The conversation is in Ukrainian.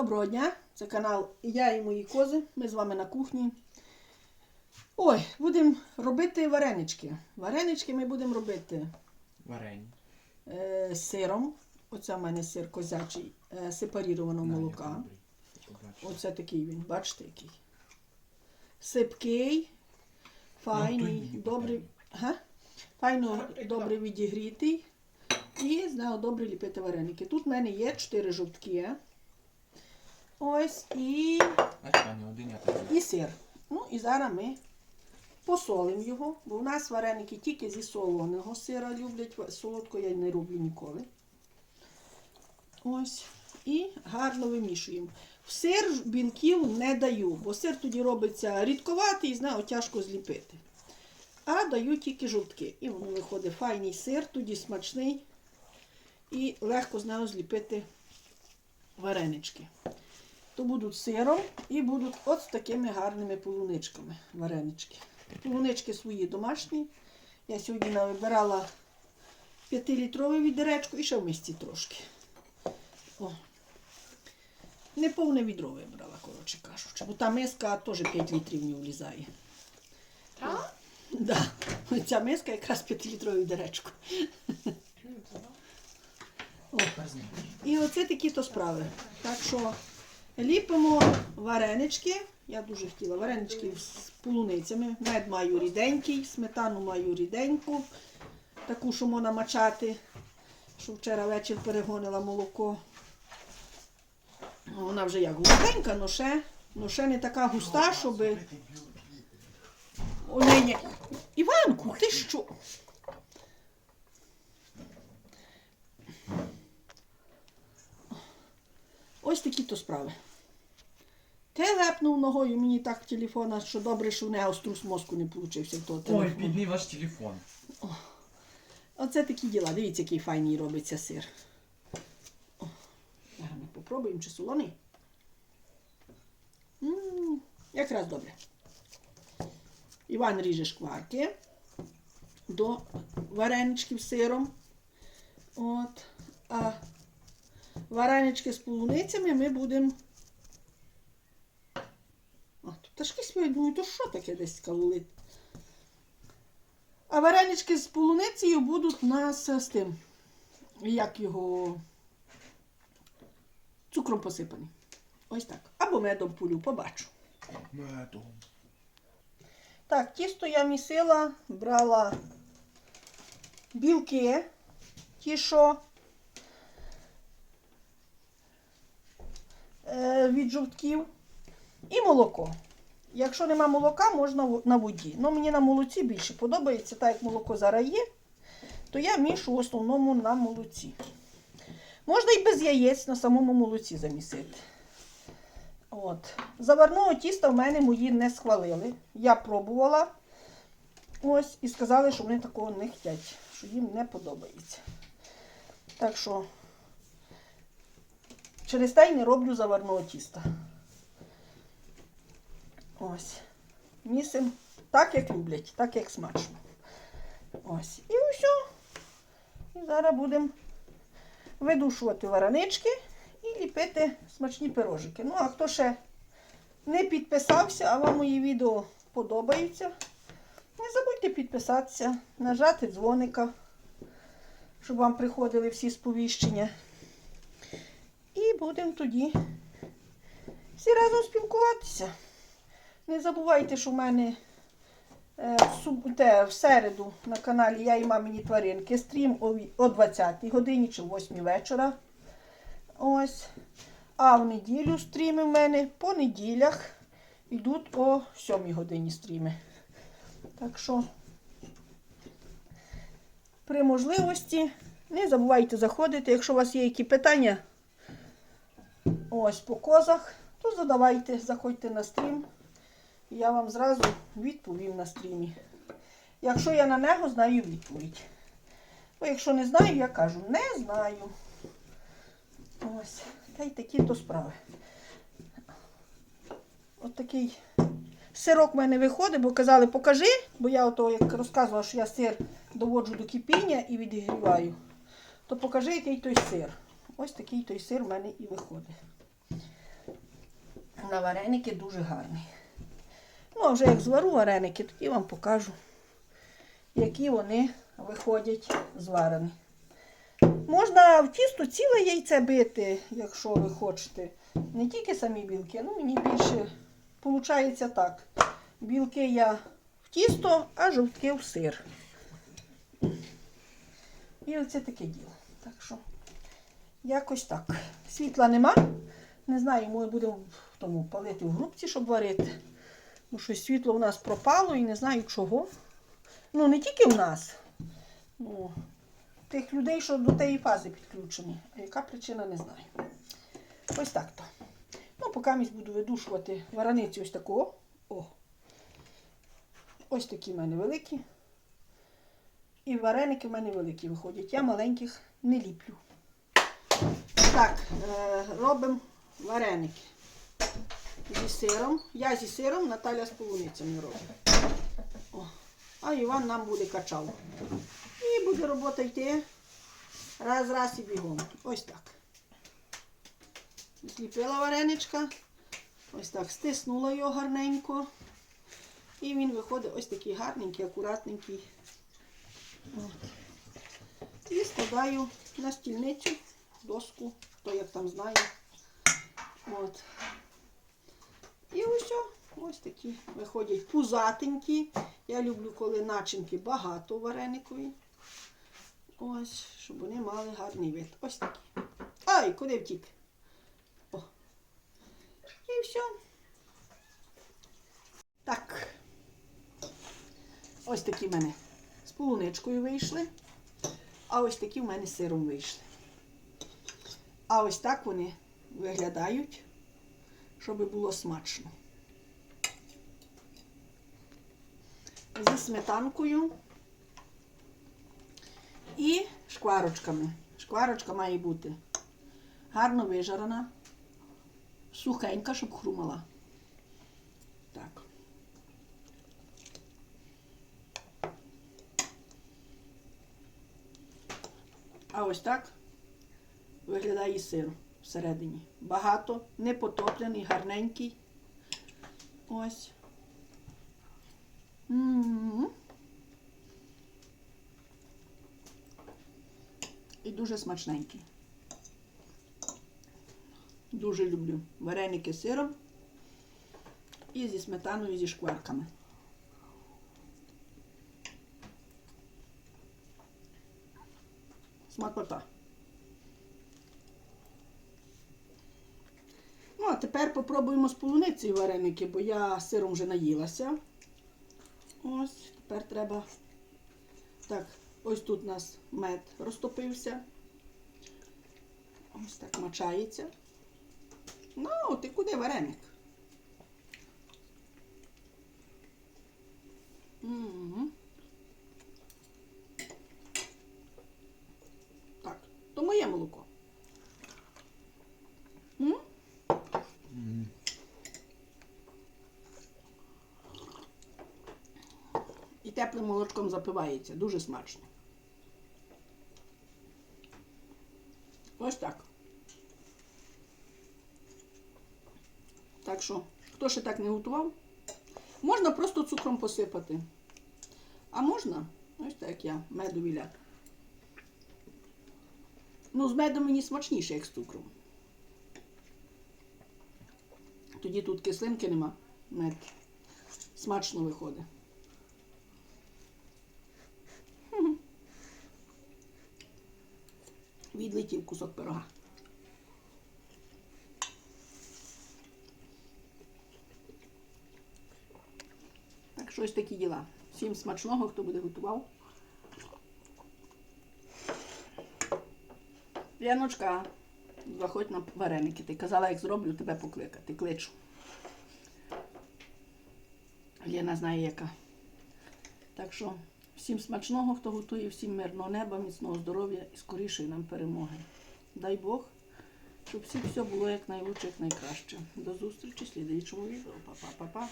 Доброго дня! Це канал Я і мої кози. Ми з вами на кухні. Ой, будемо робити варенички. Варенички ми будемо робити Варені. е, сиром. Оце в мене сир козячий, е, сепарірованого молока. Оце такий він, бачите який. Сипкий, файний, Ну, добрий. Файно добре відігрітий. І знаю добре ліпити вареники. Тут в мене є 4 жовтки. Ось і, і сир. Ну і зараз ми посолимо його, бо в нас вареники тільки зі солоного сира люблять. Солодко я не роблю ніколи. Ось. І гарно вимішуємо. В сир ж білків не даю, бо сир тоді робиться рідковатий і знаю, тяжко зліпити. А даю тільки жовтки. І воно виходить файний сир, тоді смачний і легко знаю зліпити варенички. То будуть сиром і будуть от з такими гарними полуничками варенички. Полунички свої домашні. Я сьогодні вибирала 5-літрове відеречко і ще в місці трошки. О. Не повне відро вибрала, коротше кажучи, бо та миска теж 5 літрів не влізає. Так? Да. Ця миска якраз 5-літрове відеречко. О. І оце такі то справи. Так що ліпимо варенички. Я дуже хотіла варенички з полуницями. Мед маю ріденький, сметану маю ріденьку, таку, що можна мачати, що вчора вечір перегонила молоко. Вона вже як густенька, но ще, но ще не така густа, щоб. О, ні, ні. Іванку, ти що? Ось такі то справи. Те лепнув ногою мені так телефона, що добре, що в нього струс мозку не получився в того Ой, телефону. підній ваш телефон. Оце такі діла. Дивіться, який файний робиться сир. О, зараз ми попробуємо, чи солоний. М, Якраз добре. Іван ріже шкварки до вареничків з сиром. От. А варенички з полуницями ми будемо. А, пташки думаю, то що таке десь кавулить? А варенички з полуницею будуть у нас з тим, як його цукром посипані. Ось так. Або медом полю, побачу. Медом. Так, тісто я місила, брала білки, ті, що е, від жовтків, і молоко. Якщо нема молока, можна на воді. Ну, мені на молоці більше подобається, так як молоко зараз є, то я мішу в основному на молоці. Можна і без яєць на самому молоці замісити. От. Заварного тіста в мене мої не схвалили. Я пробувала. Ось, і сказали, що вони такого не хочуть, що їм не подобається. Так що через те й не роблю заварного тіста. Ось. Місим так, як люблять, так, як смачно. Ось. І все. І зараз будемо видушувати варенички і ліпити смачні пирожики. Ну, а хто ще не підписався, а вам мої відео подобаються, не забудьте підписатися, нажати дзвоника, щоб вам приходили всі сповіщення. І будемо тоді всі разом спілкуватися. Не забувайте, що в мене е, в, середу на каналі Я і мамині тваринки стрім о ві- о 20 годині чи 8 вечора. Ось. А в неділю стріми в мене по неділях йдуть о 7 годині стріми. Так що при можливості не забувайте заходити. Якщо у вас є які питання ось по козах, то задавайте, заходьте на стрім. Я вам зразу відповім на стрімі. Якщо я на нього знаю відповідь. Бо якщо не знаю, я кажу, не знаю. Ось. Та й такі то справи. От такий сирок в мене виходить, бо казали, покажи, бо я ото, як розказувала, що я сир доводжу до кипіння і відігріваю, то покажи, який той сир. Ось такий той сир в мене і виходить. на вареники дуже гарний. Ну, вже як звару вареники, тоді вам покажу, які вони виходять зварені. Можна в тісто ціле яйце бити, якщо ви хочете. Не тільки самі білки, ну мені більше виходить так. Білки я в тісто, а жовтки в сир. І оце таке діло. Так що, якось так. Світла нема. Не знаю, ми будемо в тому палити в грубці, щоб варити. Бо щось світло у нас пропало і не знаю чого. Ну, не тільки в нас. Ну, тих людей, що до тієї фази підключені. А яка причина, не знаю. Ось так то. Ну, поки місь буду видушувати вараниці ось такого. О. Ось такі в мене великі. І вареники в мене великі виходять. Я маленьких не ліплю. Так, е, робимо вареники. Зі сиром. Я зі сиром, Наталя з полуницями робить. О. А Іван нам буде качав. І буде робота йти раз, раз і бігом. Ось так. Зліпила вареничка. Ось так стиснула його гарненько. І він виходить ось такий гарненький, акуратненький. От. І складаю на стільницю, доску, хто як там знає. От. І ось, ось такі виходять пузатенькі. Я люблю, коли начинки багато вареникові. Ось, щоб вони мали гарний вид. Ось такі. Ай, куди втік? О. І все. Так. Ось такі в мене з полуничкою вийшли. А ось такі в мене з сиром вийшли. А ось так вони виглядають, щоб було смачно. Зі сметанкою і шкварочками. Шкварочка має бути гарно вижарена, сухенька, щоб хрумала. Так. А ось так виглядає сир всередині. Багато, не потоплений, гарненький. Ось. М. І дуже смачненький. Дуже люблю вареники з сиром і зі сметаною, зі шкварками. Смакота. Ну, а тепер попробуємо з полуницею вареники, бо я сиром вже наїлася. Ось, тепер треба. Так, ось тут у нас мед розтопився. Ось так мачається. Ну, ти куди вареник? Угу. Так, то моє молоко. М? І теплим молочком запивається. Дуже смачно. Ось так. Так що, хто ще так не готував, можна просто цукром посипати. А можна, ось так я, медові ляк. Ну, з медом мені смачніше, як з цукром. Тоді тут кислинки нема, мед. Смачно виходить. Відлетів кусок пирога. Так що ось такі діла. Всім смачного, хто буде готував. Яночка, заходь на вареники. Ти казала, як зроблю, тебе покликати. Кличу. Лена знає яка. Так що всім смачного, хто готує, всім мирного неба, міцного здоров'я і скорішої нам перемоги. Дай Бог, щоб всім все було як найлучше, як найкраще. До зустрічі в слідуючому відео. Па-па-па-па.